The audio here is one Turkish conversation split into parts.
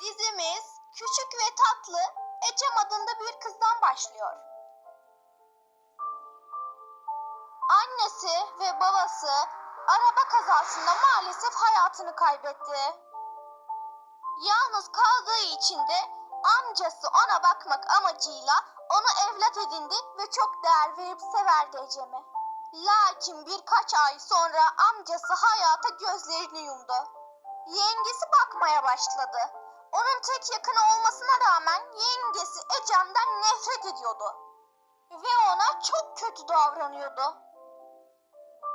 Dizimiz küçük ve tatlı Ecem adında bir kızdan başlıyor. Annesi ve babası araba kazasında maalesef hayatını kaybetti. Yalnız kaldığı için de amcası ona bakmak amacıyla onu evlat edindi ve çok değer verip severdi Ecem'i. Lakin birkaç ay sonra amcası hayata gözlerini yumdu. Yengesi bakmaya başladı. Onun tek yakını olmasına rağmen yengesi Ecem'den nefret ediyordu. Ve ona çok kötü davranıyordu.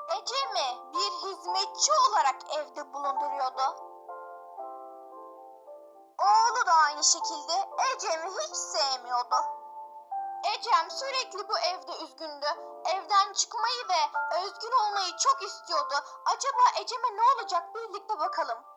Ecem'i bir hizmetçi olarak evde bulunduruyordu. Oğlu da aynı şekilde Ecem'i hiç sevmiyordu. Ecem sürekli bu evde üzgündü. Evden çıkmayı ve özgür olmayı çok istiyordu. Acaba Ecem'e ne olacak birlikte bakalım.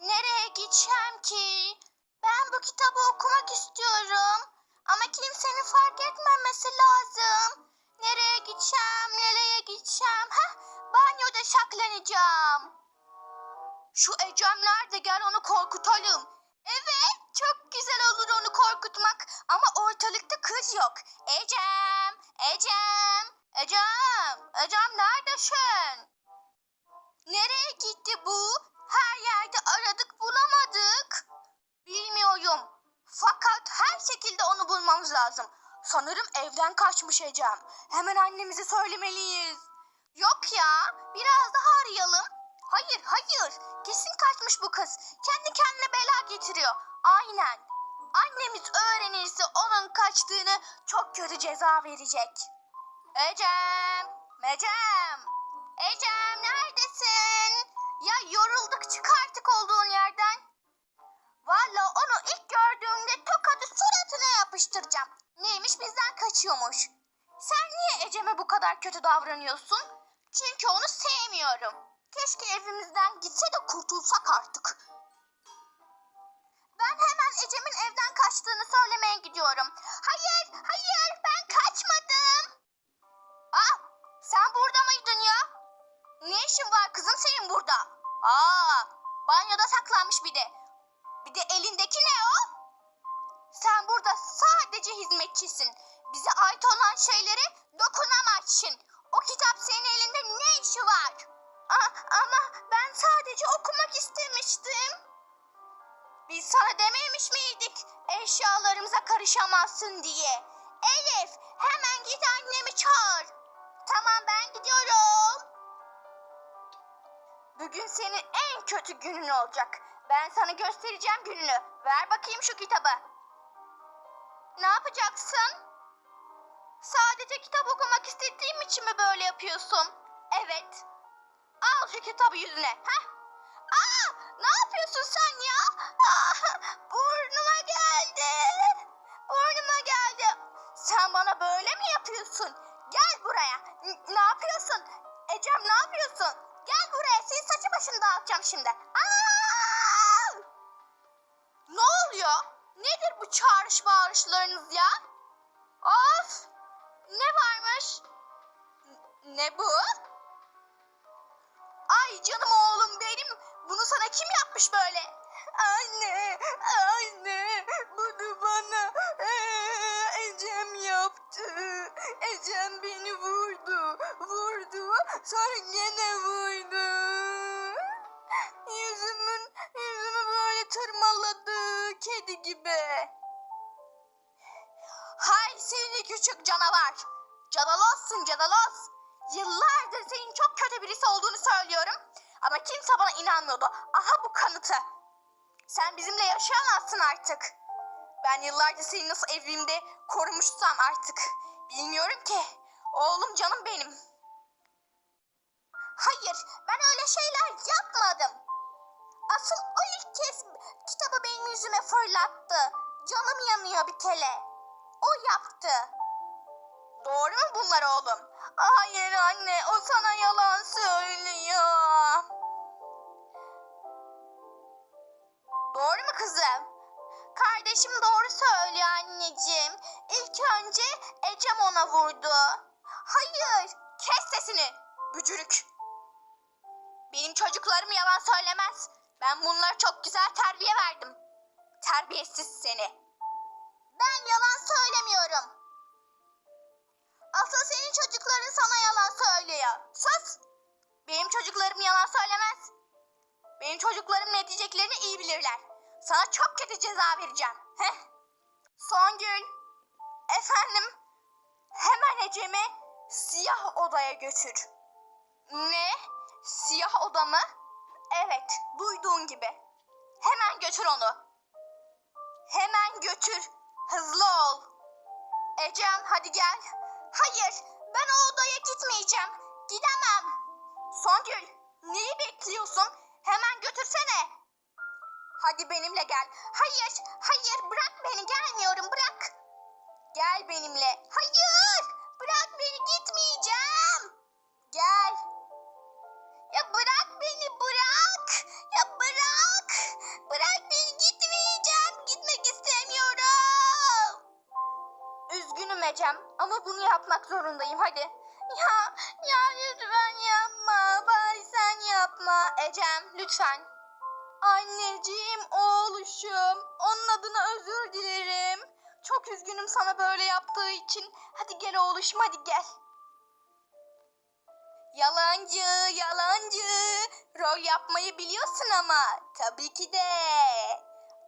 Nereye gideceğim ki? Ben bu kitabı okumak istiyorum. Ama kimsenin fark etmemesi lazım. Nereye gideceğim, nereye gideceğim? Heh, banyoda saklanacağım. Şu Ecem nerede? Gel onu korkutalım. Evet, çok güzel olur onu korkutmak. Ama ortalıkta kız yok. Ecem, Ecem, Ecem, Ecem neredesin? Nereye gitti bu? Her yerde aradık bulamadık. Bilmiyorum. Fakat her şekilde onu bulmamız lazım. Sanırım evden kaçmış Ecem. Hemen annemize söylemeliyiz. Yok ya, biraz daha arayalım. Hayır, hayır. Kesin kaçmış bu kız. Kendi kendine bela getiriyor. Aynen. Annemiz öğrenirse onun kaçtığını çok kötü ceza verecek. Ecem, Ecem, Ecem neredesin? Ya yorulduk çık artık olduğun yerden. Valla onu ilk gördüğümde tokadı suratına yapıştıracağım. Neymiş bizden kaçıyormuş. Sen niye Ecem'e bu kadar kötü davranıyorsun? Çünkü onu sevmiyorum. Keşke evimizden gitse de kurtulsak artık. Ben hemen Ecem'in evden kaçtığını söylemeye gidiyorum. Hayır, hayır ben kaçmadım. Aa, sen burada mıydın ya? Ne işin var kızım senin burada? Aa, banyoda saklanmış bir de. Bir de elindeki ne o? Sen burada sadece hizmetçisin. Bize ait olan şeylere dokunamazsın. O kitap senin elinde ne işi var? Aa, ama ben sadece okumak istemiştim. Biz sana dememiş miydik eşyalarımıza karışamazsın diye? Elif hemen git annemi çağır. Tamam ben gidiyorum. Bugün senin en kötü günün olacak. Ben sana göstereceğim gününü. Ver bakayım şu kitabı. Ne yapacaksın? Sadece kitap okumak istediğim için mi böyle yapıyorsun? Evet. Al şu kitabı yüzüne. Heh. Aa, ne yapıyorsun sen ya? Aa, burnuma geldi. Burnuma geldi. Sen bana böyle mi yapıyorsun? Gel buraya. N- ne yapıyorsun? Ecem ne yapıyorsun? Gel buraya. Senin saçı başını dağıtacağım şimdi. Aa! Ne oluyor? Nedir bu çağrış bağırışlarınız ya? Of! Ne varmış? Ne bu? Ay canım oğlum benim. Bunu sana kim yapmış böyle? Anne, anne, bunu bana Ecem yaptı. Ecem beni vurdu, vurdu, sonra gene vurdu. Yüzümün, yüzümü böyle tırmaladı, kedi gibi. Hay seni küçük canavar. Canalozsun canaloz. Yıllardır senin çok kötü birisi olduğunu söylüyorum. Ama kimse bana inanmıyordu. Aha bu kanıtı. Sen bizimle yaşayamazsın artık. Ben yıllardır seni nasıl evimde korumuşsam artık. Bilmiyorum ki. Oğlum canım benim. Hayır ben öyle şeyler yapmadım. Asıl o ilk kez kitabı benim yüzüme fırlattı. Canım yanıyor bir kere. O yaptı. Doğru mu bunlar oğlum? Hayır anne, o sana yalan söylüyor. Doğru mu kızım? Kardeşim doğru söylüyor anneciğim. İlk önce Ecem ona vurdu. Hayır, kes sesini. Bücürük. Benim çocuklarım yalan söylemez. Ben bunlara çok güzel terbiye verdim. Terbiyesiz seni. Ben yalan söylemiyorum. Asıl senin çocukların sana yalan söylüyor. Sus. Benim çocuklarım yalan söylemez. Benim çocuklarım ne diyeceklerini iyi bilirler. Sana çok kötü ceza vereceğim. Heh. Songül. Efendim. Hemen Ecem'i siyah odaya götür. Ne? Siyah oda mı? Evet, duyduğun gibi. Hemen götür onu. Hemen götür. Hızlı ol. Ecem hadi gel. Hayır, ben o odaya gitmeyeceğim. Gidemem. Songül, neyi bekliyorsun? Hemen götürsene. Hadi benimle gel. Hayır, hayır bırak beni gelmiyorum bırak. Gel benimle. Hayır, bırak beni gitmeyeceğim. Gel. Ya bırak beni bırak. Ya bırak. Bırak beni gitmeyeceğim. Gitmek istemiyorum. Üzgünüm Ecem ama bunu yapmak zorundayım hadi. Ya ya lütfen yapma. Bari sen yapma. Ecem lütfen. Anneciğim, oğluşum. Onun adına özür dilerim. Çok üzgünüm sana böyle yaptığı için. Hadi gel oğluşum hadi gel. Yalancı, yalancı. Rol yapmayı biliyorsun ama. Tabii ki de.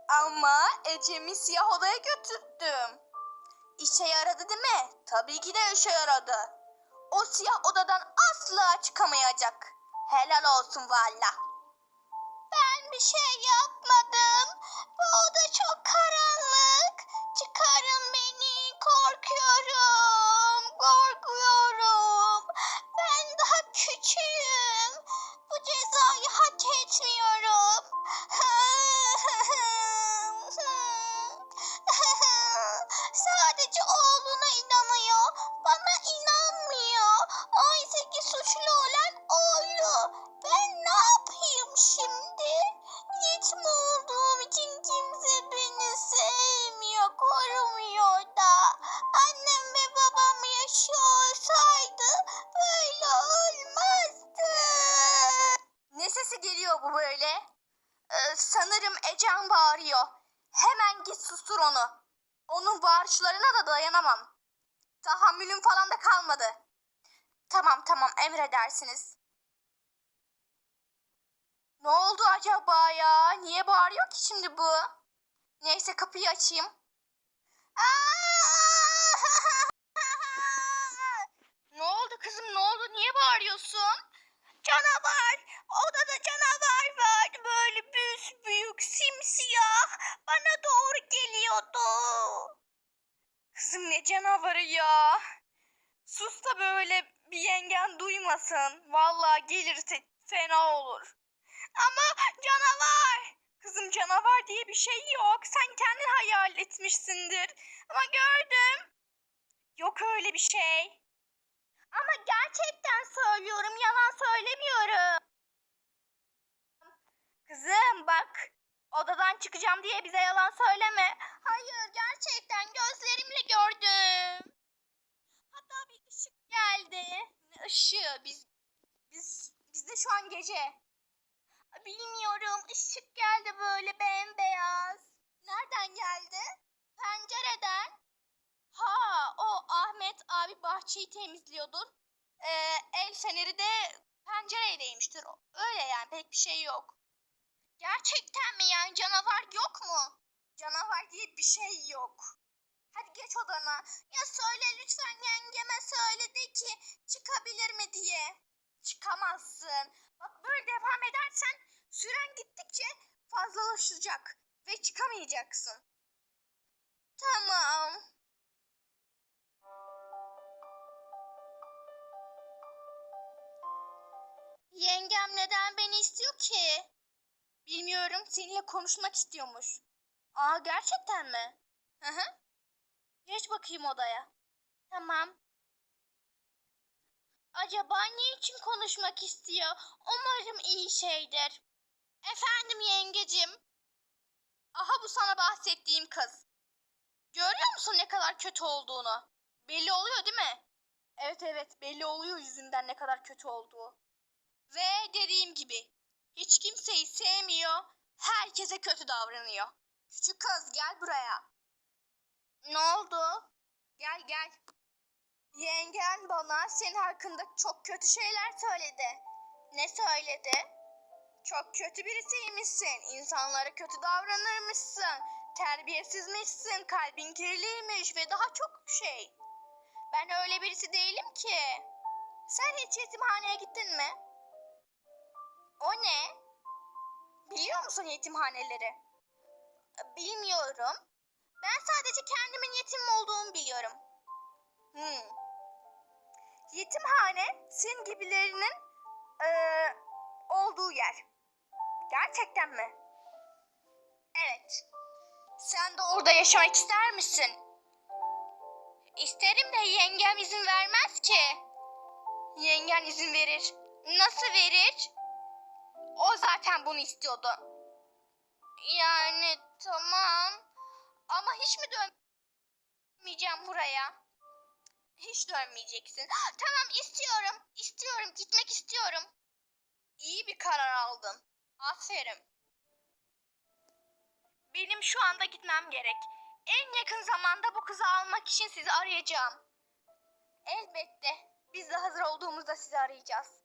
Ama Ecem'i siyah odaya götürdüm. İşe yaradı değil mi? Tabii ki de işe yaradı. O siyah odadan asla çıkamayacak. Helal olsun valla. Bir şey yapmadım. Bu oda çok karanlık. Çıkarın beni. Korkuyorum. Korkuyorum. Ben daha küçüğüm. Bu cezayı bağırıyor. Hemen git sustur onu. Onun bağırışlarına da dayanamam. Tahammülüm falan da kalmadı. Tamam tamam emredersiniz. Ne oldu acaba ya? Niye bağırıyor ki şimdi bu? Neyse kapıyı açayım. ne oldu kızım ne oldu? Niye bağırıyorsun? Canavar! Odada canavar var. Böyle büyük simsiyah. Bana doğru geliyordu. Kızım ne canavarı ya? Sus da böyle bir yengen duymasın. Vallahi gelirse fena olur. Ama canavar. Kızım canavar diye bir şey yok. Sen kendin hayal etmişsindir. Ama gördüm. Yok öyle bir şey. Ama gerçekten söylüyorum. Yalan söylemiyorum. Kızım bak. Odadan çıkacağım diye bize yalan söyleme. Hayır gerçekten gözlerimle gördüm. Hatta bir ışık geldi. Ne ışığı? Biz biz bizde şu an gece. Bilmiyorum. ışık geldi böyle bembeyaz. Nereden geldi? Pencereden. Ha, o Ahmet abi bahçeyi temizliyordur. Ee, el feneri de pencereye değmiştir. Öyle yani pek bir şey yok. Gerçekten mi yani canavar yok mu? Canavar diye bir şey yok. Hadi geç odana. Ya söyle lütfen yengeme söyle de ki çıkabilir mi diye. Çıkamazsın. Bak böyle devam edersen süren gittikçe fazlalaşacak ve çıkamayacaksın. Tamam. Yengem neden beni istiyor ki? Bilmiyorum seninle konuşmak istiyormuş. Aa gerçekten mi? Hı hı. Geç bakayım odaya. Tamam. Acaba niçin konuşmak istiyor? Umarım iyi şeydir. Efendim yengecim. Aha bu sana bahsettiğim kız. Görüyor musun ne kadar kötü olduğunu? Belli oluyor değil mi? Evet evet belli oluyor yüzünden ne kadar kötü olduğu. Ve dediğim gibi hiç kimseyi sevmiyor, herkese kötü davranıyor. Küçük kız gel buraya. Ne oldu? Gel gel. Yengen bana senin hakkında çok kötü şeyler söyledi. Ne söyledi? Çok kötü birisiymişsin. İnsanlara kötü davranırmışsın. Terbiyesizmişsin. Kalbin kirliymiş ve daha çok şey. Ben öyle birisi değilim ki. Sen hiç yetimhaneye gittin mi? O ne? Biliyor musun yetimhaneleri? Bilmiyorum. Ben sadece kendimin yetim olduğumu biliyorum. Hmm. Yetimhane senin gibilerinin eee, olduğu yer. Gerçekten mi? Evet. Sen de orada yaşamak ister misin? İsterim de yengem izin vermez ki. Yengen izin verir. Nasıl verir? O zaten bunu istiyordu. Yani tamam. Ama hiç mi dönmeyeceğim buraya? Hiç dönmeyeceksin. Tamam istiyorum. İstiyorum. Gitmek istiyorum. İyi bir karar aldın. Aferin. Benim şu anda gitmem gerek. En yakın zamanda bu kızı almak için sizi arayacağım. Elbette. Biz de hazır olduğumuzda sizi arayacağız.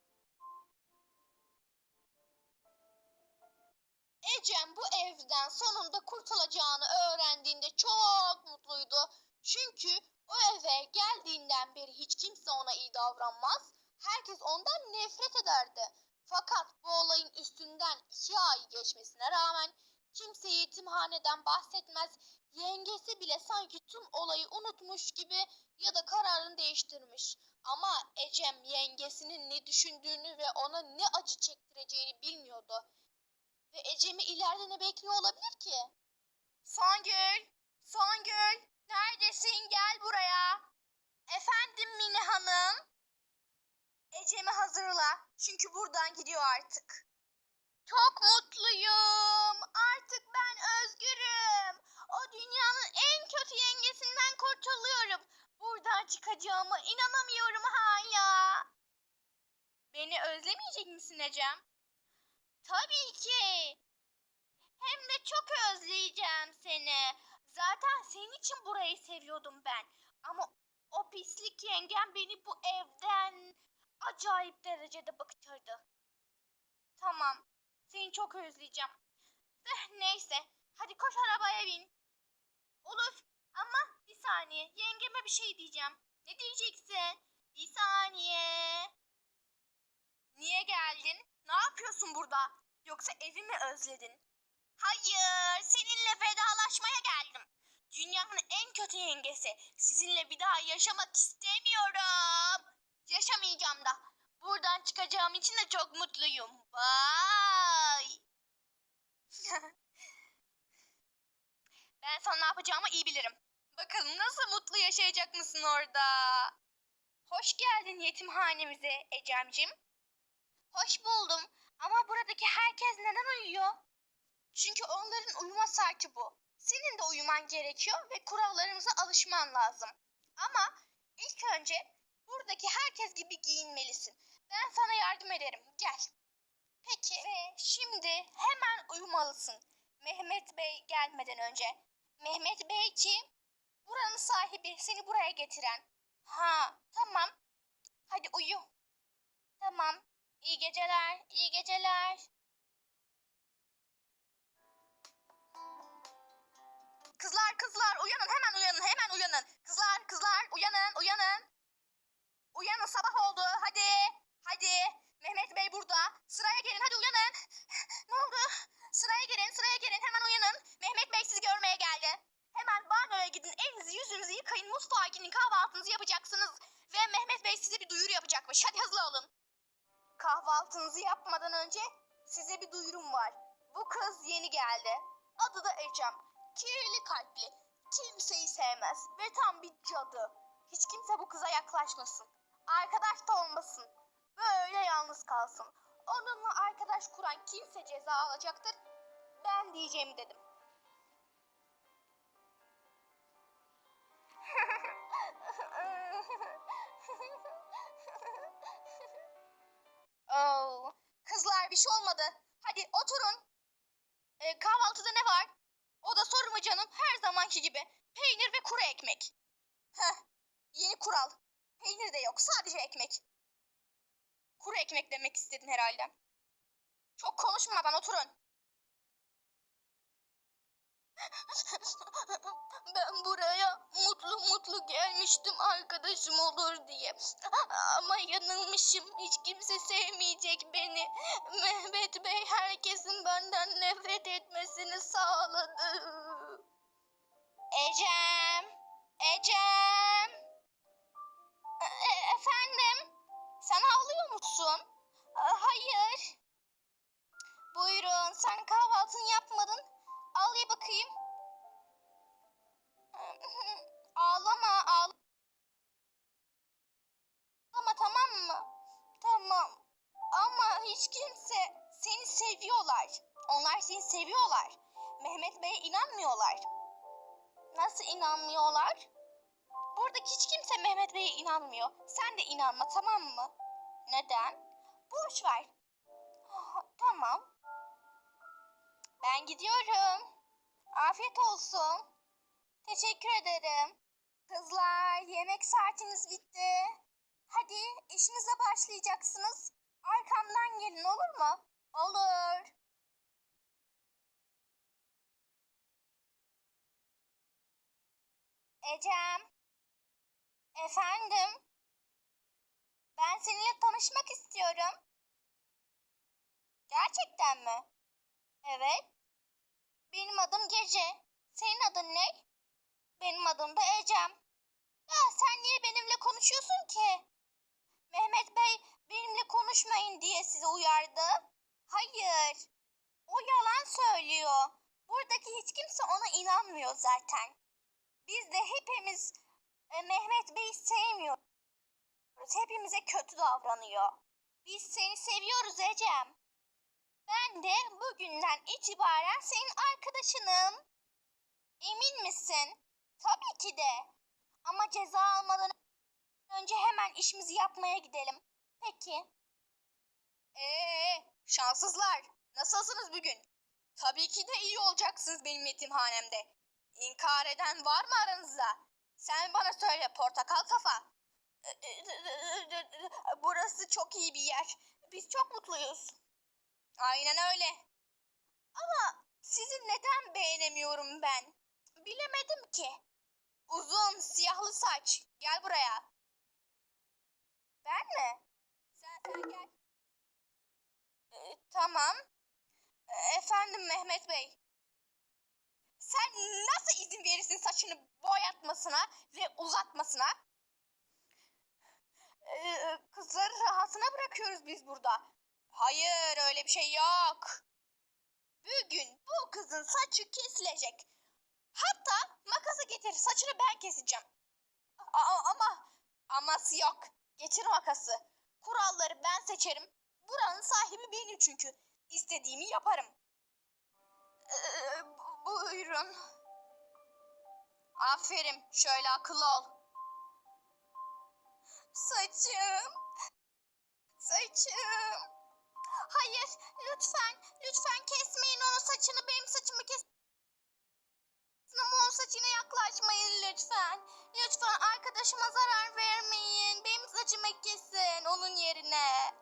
Ecem bu evden sonunda kurtulacağını öğrendiğinde çok mutluydu. Çünkü o eve geldiğinden beri hiç kimse ona iyi davranmaz. Herkes ondan nefret ederdi. Fakat bu olayın üstünden iki ay geçmesine rağmen kimse yetimhaneden bahsetmez. Yengesi bile sanki tüm olayı unutmuş gibi ya da kararını değiştirmiş. Ama Ecem yengesinin ne düşündüğünü ve ona ne acı çektireceğini bilmiyordu. Ve Ecem'i ileride ne bekliyor olabilir ki? Songül! Songül! Neredesin? Gel buraya. Efendim Mine Hanım? Ecem'i hazırla. Çünkü buradan gidiyor artık. Çok mutluyum. Artık ben özgürüm. O dünyanın en kötü yengesinden kurtuluyorum. Buradan çıkacağıma inanamıyorum hala. Beni özlemeyecek misin Ecem? Tabii ki. Hem de çok özleyeceğim seni. Zaten senin için burayı seviyordum ben. Ama o pislik yengem beni bu evden acayip derecede bıktırdı. Tamam. Seni çok özleyeceğim. Eh, neyse. Hadi koş arabaya bin. Olur. Ama bir saniye. Yengeme bir şey diyeceğim. Ne diyeceksin? Bir saniye. Niye geldin? Ne yapıyorsun burada? Yoksa evi mi özledin? Hayır, seninle vedalaşmaya geldim. Dünyanın en kötü yengesi. Sizinle bir daha yaşamak istemiyorum. Yaşamayacağım da. Buradan çıkacağım için de çok mutluyum. Bye. ben sana ne yapacağımı iyi bilirim. Bakalım nasıl mutlu yaşayacak mısın orada? Hoş geldin yetimhanemize Ecemcim. Hoş buldum. Ama buradaki herkes neden uyuyor? Çünkü onların uyuma saati bu. Senin de uyuman gerekiyor ve kurallarımıza alışman lazım. Ama ilk önce buradaki herkes gibi giyinmelisin. Ben sana yardım ederim. Gel. Peki. Ve şimdi hemen uyumalısın. Mehmet Bey gelmeden önce. Mehmet Bey ki buranın sahibi seni buraya getiren. Ha tamam. Hadi uyu. Tamam. İyi geceler, iyi geceler. Kızlar, kızlar uyanın, hemen uyanın, hemen uyanın. Kızlar, kızlar uyanın, uyanın. Uyanın sabah oldu, hadi. Hadi. Mehmet Bey burada. Sıraya gelin, hadi uyanın. Ne oldu? Sıraya gelin, sıraya gelin, hemen uyanın. Mehmet Bey sizi görmeye geldi. Hemen banyoya gidin, elinizi yüzünüzü yıkayın, mutfağa gidin, kahvaltınızı yapacaksınız. Ve Mehmet Bey size bir duyuru yapacakmış. Hadi hızlı olun. Kahvaltınızı yapmadan önce size bir duyurum var. Bu kız yeni geldi. Adı da Ecem. Kirli kalpli. Kimseyi sevmez ve tam bir cadı. Hiç kimse bu kıza yaklaşmasın. Arkadaş da olmasın. Böyle yalnız kalsın. Onunla arkadaş kuran kimse ceza alacaktır. Ben diyeceğimi dedim. Oo, kızlar bir şey olmadı. Hadi oturun. Ee, kahvaltıda ne var? O da soru zamanki gibi. Peynir ve kuru ekmek. Heh, yeni kural. Peynir de yok, sadece ekmek. Kuru ekmek demek istedin herhalde. Çok konuşmadan oturun. Ben buraya mutlu mutlu gelmiştim arkadaşım olur diye. Ama yanılmışım. Hiç kimse sevmeyecek beni. Mehmet Bey herkesin benden nefret etmesini sağladı. Ecem. Ecem. E- efendim? Sen ağlıyor musun? E, Hayır. Buyurun sen kahvaltını yapmadın. Al ye bakayım. Ağlama ağlama tamam mı? Tamam. Ama hiç kimse seni seviyorlar. Onlar seni seviyorlar. Mehmet Bey'e inanmıyorlar. Nasıl inanmıyorlar? Buradaki hiç kimse Mehmet Bey'e inanmıyor. Sen de inanma tamam mı? Neden? Boş ver. Ah, Tamam. Ben gidiyorum. Afiyet olsun. Teşekkür ederim. Kızlar yemek saatiniz bitti. Hadi işinize başlayacaksınız. Arkamdan gelin olur mu? Olur. Ecem. Efendim. Ben seninle tanışmak istiyorum. Gerçekten mi? Evet. Benim adım Gece. Senin adın ne? Benim adım da Ecem. Ya sen niye benimle konuşuyorsun ki? Mehmet Bey benimle konuşmayın diye sizi uyardı. Hayır. O yalan söylüyor. Buradaki hiç kimse ona inanmıyor zaten. Biz de hepimiz e, Mehmet Bey'i sevmiyoruz. Hepimize kötü davranıyor. Biz seni seviyoruz Ecem. Ben de bugünden itibaren senin arkadaşınım. Emin misin? Tabii ki de. Ama ceza almadan önce hemen işimizi yapmaya gidelim. Peki. Ee, şanssızlar. Nasılsınız bugün? Tabii ki de iyi olacaksınız benim yetimhanemde. İnkar eden var mı aranızda? Sen bana söyle portakal kafa. Burası çok iyi bir yer. Biz çok mutluyuz. Aynen öyle. Ama sizi neden beğenemiyorum ben? Bilemedim ki. Uzun, siyahlı saç. Gel buraya. Ben mi? Sen, sen gel. Ee, tamam. Ee, efendim Mehmet Bey. Sen nasıl izin verirsin saçını boyatmasına ve uzatmasına? Ee, kızları rahatına bırakıyoruz biz burada. Hayır öyle bir şey yok. Bugün bu kızın saçı kesilecek. Hatta makası getir saçını ben keseceğim. A- ama aması yok. Getir makası. Kuralları ben seçerim. Buranın sahibi benim çünkü. İstediğimi yaparım. Ee, bu- buyurun. Aferin. Şöyle akıllı ol. Saçım. Saçım. Hayır, lütfen, lütfen kesmeyin onun saçını. Benim saçımı kes. Lütfen. Lütfen arkadaşıma zarar vermeyin. Benim saçımı kesin onun yerine.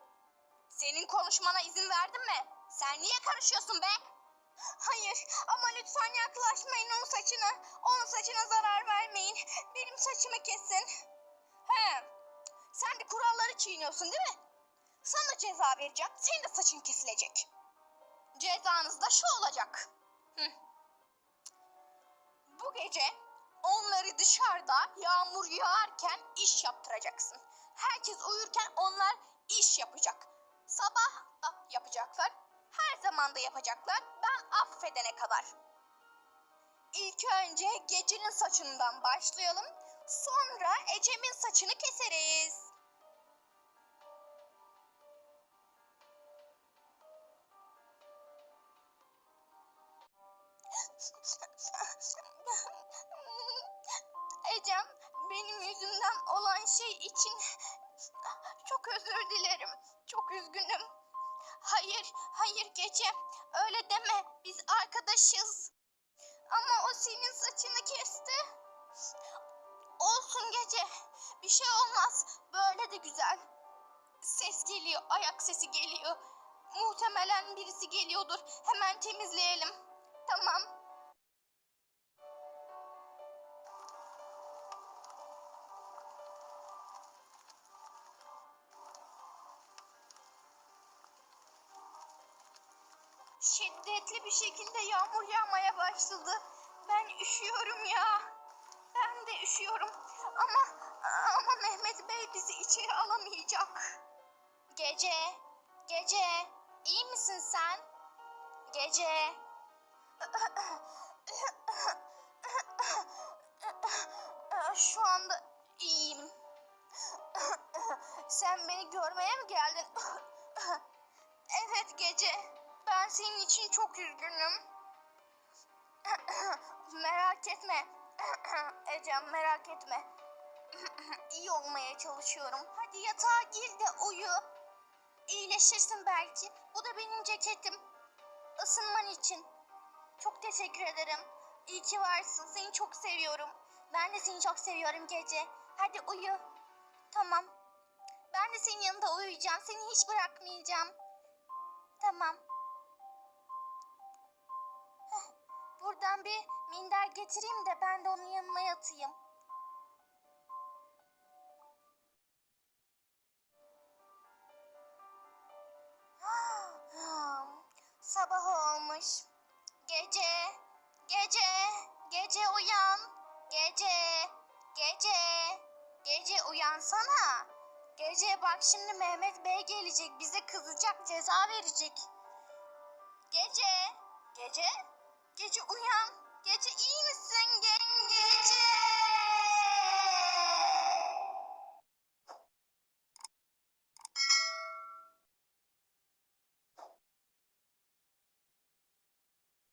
Senin konuşmana izin verdim mi? Sen niye karışıyorsun be? Hayır ama lütfen yaklaşmayın onun saçına. Onun saçına zarar vermeyin. Benim saçımı kesin. He. Sen de kuralları çiğniyorsun değil mi? Sana ceza vereceğim. Senin de saçın kesilecek. Cezanız da şu olacak. Hı. Bu gece onları dışarıda yağmur yağarken iş yaptıracaksın. Herkes uyurken onlar iş yapacak. Sabah yapacaklar. Her zaman da yapacaklar. Ben affedene kadar. İlk önce gecenin saçından başlayalım. Sonra Ecem'in saçını keseriz. Geliyor, ayak sesi geliyor. Muhtemelen birisi geliyordur. Hemen temizleyelim. Tamam. Şiddetli bir şekilde yağmur yağmaya başladı. Ben üşüyorum ya. Ben de üşüyorum. Ama ama Mehmet Bey bizi içeri alamayacak. Gece, gece, iyi misin sen? Gece. Şu anda iyiyim. Sen beni görmeye mi geldin? Evet gece. Ben senin için çok üzgünüm. merak etme. Ecem merak etme. İyi olmaya çalışıyorum. Hadi yatağa gir de uyu. İyileşirsin belki. Bu da benim ceketim. Isınman için. Çok teşekkür ederim. İyi ki varsın. Seni çok seviyorum. Ben de seni çok seviyorum gece. Hadi uyu. Tamam. Ben de senin yanında uyuyacağım. Seni hiç bırakmayacağım. Tamam. Heh, Buradan bir minder getireyim de ben de onun yanına yatayım. Sabah olmuş. Gece, gece, gece uyan. Gece, gece, gece uyansana. Gece bak şimdi Mehmet Bey gelecek. Bize kızacak, ceza verecek. Gece, gece, gece uyan. Gece